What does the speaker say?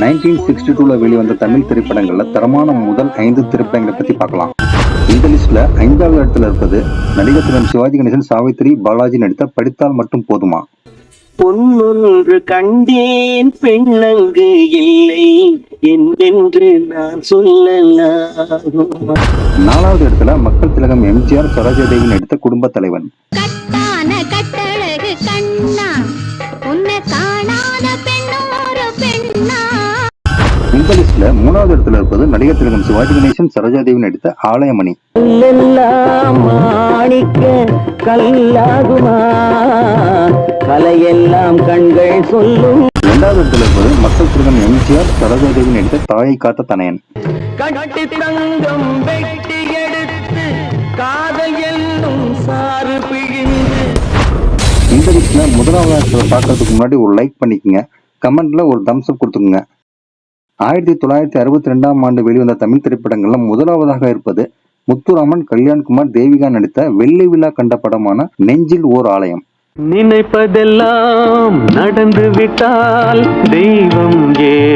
Nineteen sixty டூல வெளிவந்த தமிழ் திரைப்படங்கள்ல தரமான முதல் ஐந்து திரைப்படங்களை பத்தி பார்க்கலாம். இந்த லிஸ்ட்ல ஐந்தாவது இடத்துல இருப்பது நடிகர் தினம் சிவாஜி கணேசன் சாவித்திரி பாலாஜி நடித்த படித்தால் மட்டும் போதுமா? பொன்னொன்று கண்டேன் பெண்ணங்கு இல்லை என்றென்று நான் சொல்லலாகுமா நாலாவது இடத்துல மக்கள் திலகம் எம்ஜிஆர் சரோஜாதேவி நடித்த குடும்ப தலைவன். இந்த லிஸ்ட்ல மூணாவது இடத்துல இருப்பது நடிகர் திலகம் சிவாஜி கணேசன் சரோஜாதேவி நடித்த ஆலயமணி. மாணிக்க கல்லாகுமா? கலையெல்லாம் கண்கள் சொல்லும். இரண்டாவது இடத்துல இருப்பது மக்கள் திலகம் எம்ஜிஆர் சரோஜாதேவி நடித்த தாயை காத்த தனையன். கட்டி தங்கம் வெட்டி எடுத்து காதல் என்னும் சாறு பிழிந்து. இந்த லிஸ்ட்ல முதலாவது பார்க்கறதுக்கு முன்னாடி ஒரு லைக் பண்ணிக்கங்க. கமெண்ட்ல ஒரு தம்ஸ் அப் கொடுத்துக்குங்க. ஆயிரத்தி தொள்ளாயிரத்தி அறுபத்தி ரெண்டாம் ஆண்டு வெளிவந்த தமிழ் திரைப்படங்கள்ல முதலாவதாக இருப்பது முத்துராமன் கல்யாண்குமார் தேவிகா நடித்த வெள்ளை விழா கண்ட படமான நெஞ்சில் ஓர் ஆலயம். நினைப்பதெல்லாம் நடந்து விட்டால் தெய்வம் ஏ